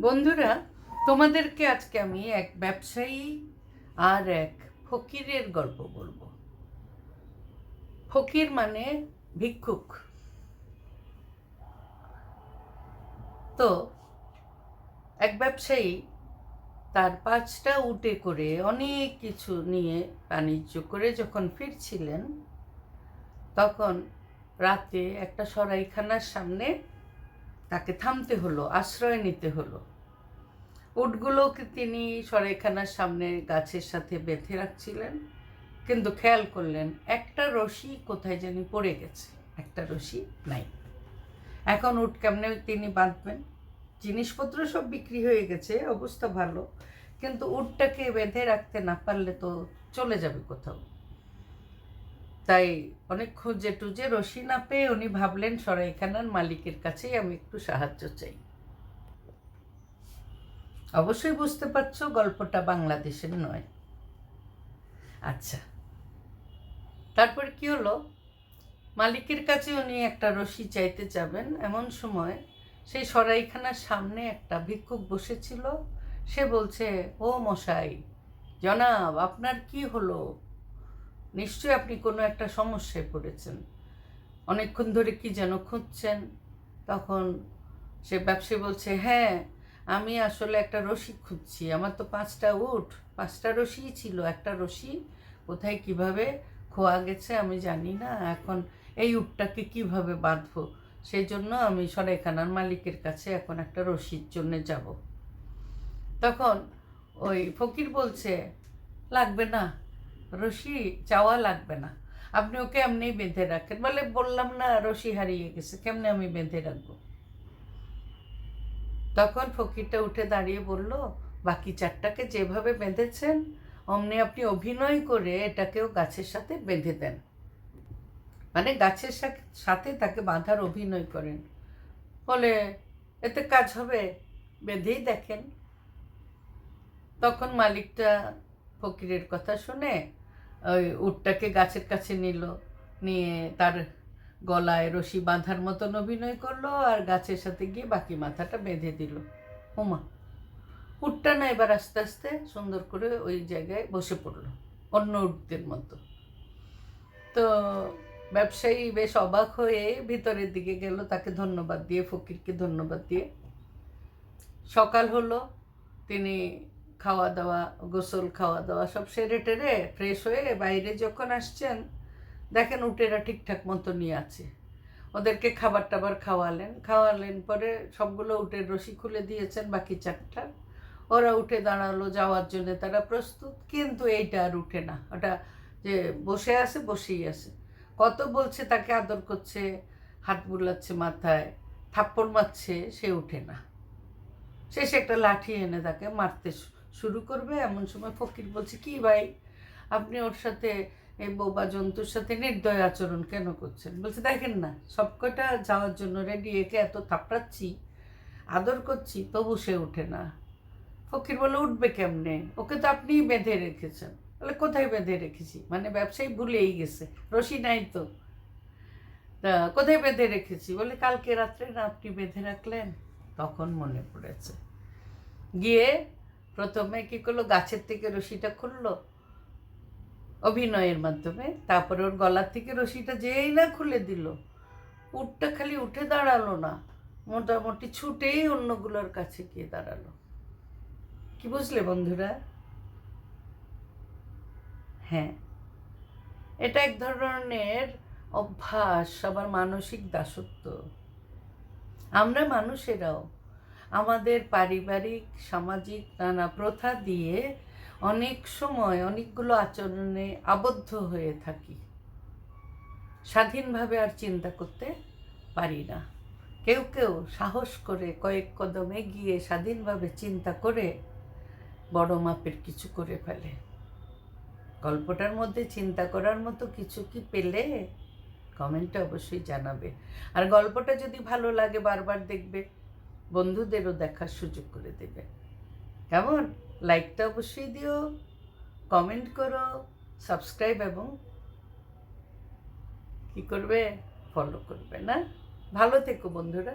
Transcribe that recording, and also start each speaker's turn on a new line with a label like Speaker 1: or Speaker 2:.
Speaker 1: বন্ধুরা, তোমাদেরকে আজকে আমি এক ব্যবসায়ী আর এক ফকিরের গল্প বলব। ফকির মানে ভিক্ষুক। তো, এক ব্যবসায়ী তার পাঁচটা উটে করে অনেক কিছু নিয়ে বাণিজ্য করে যখন ফিরছিলেন, তখন রাতে একটা সরাইখানার সামনে তাকে থামতে হলো, আশ্রয় নিতে হলো। উটগুলোকে তিনি সরাইখানার সামনে গাছের সাথে বেঁধে রাখছিলেন, কিন্তু খেয়াল করলেন একটা রশি কোথায় জানি পড়ে গেছে, একটা রশি নাই। এখন উট কেমনে তিনি বাঁধবেন? জিনিসপত্র সব বিক্রি হয়ে গেছে, অবস্থা ভালো, কিন্তু উটটাকে বেঁধে রাখতে না পারলে তো চলে যাবে কোথাও। তাই অনেক খুঁজে টুজে রশি না পেয়ে উনি ভাবলেন সরাইখানার মালিকের কাছেই আমি একটু সাহায্য চাই। অবশ্যই বুঝতে পারছ গল্পটা বাংলাদেশের নয়। আচ্ছা তারপর কি হলো? মালিকের কাছে উনি একটা রশি চাইতে যাবেন। এমন সময় সেই সরাইখানার সামনে একটা ভিক্ষুক বসেছিল। সে বলছে, ও মশাই, জনাব, আপনার কি হলো? নিশ্চয়ই আপনি কোনো একটা সমস্যায় পড়েছেন। অনেকক্ষণ ধরে কি যেন খুঁজছেন, তখন সে ব্যবসায়ী বলছে হ্যাঁ আমি আসলে একটা রশি খুঁজছি। আমার তো পাঁচটা উঠ পাঁচটা রশিই ছিল। একটা রশি কোথায় কীভাবে খোয়া গেছে আমি জানি না। এখন এই উটটাকে কীভাবে বাঁধবো? সেই জন্য আমি সরাইখানার মালিকের কাছে এখন একটা রশির জন্য যাব। তখন ওই ফকির বলছে, লাগবে না। রশি চাওয়া লাগবে না। আপনি ওকে এমনি বেঁধে রাখেন। বলে বললাম না রশি হারিয়ে গেছে, কেমনে আমি বেঁধে রাখব? তখন ফকিরটা উঠে দাঁড়িয়ে বলল, বাকি চারটাকে যেভাবে বেঁধেছেন, অমনি আপনি অভিনয় করে এটাকেও গাছের সাথে বেঁধে দেন। মানে গাছের সাথে তাকে বাঁধার অভিনয় করেন। বলে, এতে কাজ হবে, বেঁধেই দেখেন। তখন মালিকটা ফকিরের কথা শুনে ওই উটটাকে গাছের কাছে নিল, নিয়ে তার গলায় রশি বাঁধার মতন অভিনয় করল আর গাছের সাথে গিয়ে বাকি মাথাটা বেঁধে দিল। ওমা উটটা না এবার আস্তে আস্তে সুন্দর করে ওই জায়গায় বসে পড়ল, অন্য উটদের মতো। তো ব্যবসায়ী বেশ অবাক হয়ে ভিতরের দিকে গেল, তাকে ধন্যবাদ দিয়ে, ফকিরকে ধন্যবাদ দিয়ে। সকাল হলো, তিনি খাওয়া দাওয়া গোসল খাওয়া দাওয়া সব সেরে টেরে ফ্রেশ হয়ে বাইরে যখন আসছেন, দেখেন উটেরা ঠিকঠাক মতো নিয়ে আছে। ওদেরকে খাবার টাবার খাওয়ালেন খাওয়ালেন পরে সবগুলো উটের রশি খুলে দিয়েছেন বাকি চারটা। ওরা উঠে দাঁড়াল, যাওয়ার জন্য তারা প্রস্তুত, কিন্তু এইটা আর উঠে না। ওটা যে বসে আছে, বসেই আছে। কত বলছে তাকে আদর করছে, হাত বুলাচ্ছে মাথায়, থাপ্পড় মারছে, সে উঠে না। শেষে একটা লাঠি এনে তাকে মারতে শু- শুরু করবে, এমন সময় ফকির বলছে, কি ভাই, আপনি ওর সাথে এই বোবা জন্তুর সাথে নির্দয় আচরণ কেন করছেন? বলছে, দেখেন না, সবকটা যাওয়ার জন্য রেডি একে এত থাপড়াচ্ছি, আদর করছি, তবু সে ওঠে না। ফকির বলে উঠবে কেমনে? ওকে তো আপনিই বেঁধে রেখেছেন। বলে, কোথায় বেঁধে রেখেছি? মানে ব্যবসায়ী ভুলেই গেছে, রশি নাই তো। তা কোথায় বেঁধে রেখেছি? বলে, কালকে রাত্রে না, আপনি বেঁধে রাখলেন? তখন মনে পড়েছে। গিয়ে প্রথমে কি করল? গাছের থেকে রশিটা খুললো অভিনয়ের মাধ্যমে। তারপরে ওর গলার থেকে রশিটা যেই না খুলে দিল উঠটা খালি উঠে দাঁড়াল না, মোটামুটি ছুটেই অন্যগুলোর কাছে গিয়ে দাঁড়াল। কি বুঝলে বন্ধুরা? হ্যাঁ এটা এক ধরনের অভ্যাস, আবার মানসিক দাসত্ব। আমরা মানুষেরাও আমাদের পারিবারিক, সামাজিক নানা প্রথা দিয়ে অনেক সময় অনেকগুলো আচরণে আবদ্ধ হয়ে থাকি। স্বাধীনভাবে আর চিন্তা করতে পারি না। কেউ কেউ সাহস করে কয়েক কদম এগিয়ে স্বাধীনভাবে চিন্তা করে বড় মাপের কিছু করে ফেলে। গল্পটার মধ্যে চিন্তা করার মতো কিছু কি পেলে? কমেন্টে অবশ্যই জানাবে। আর গল্পটা যদি ভালো লাগে, বারবার দেখবে। বন্ধুদেরও দেখার সুযোগ করে দেবে। কেমন? লাইকটা অবশ্যই দিও কমেন্ট করো সাবস্ক্রাইব এবং কি করবে? ফলো করবে, না? ভালো থেকো বন্ধুরা।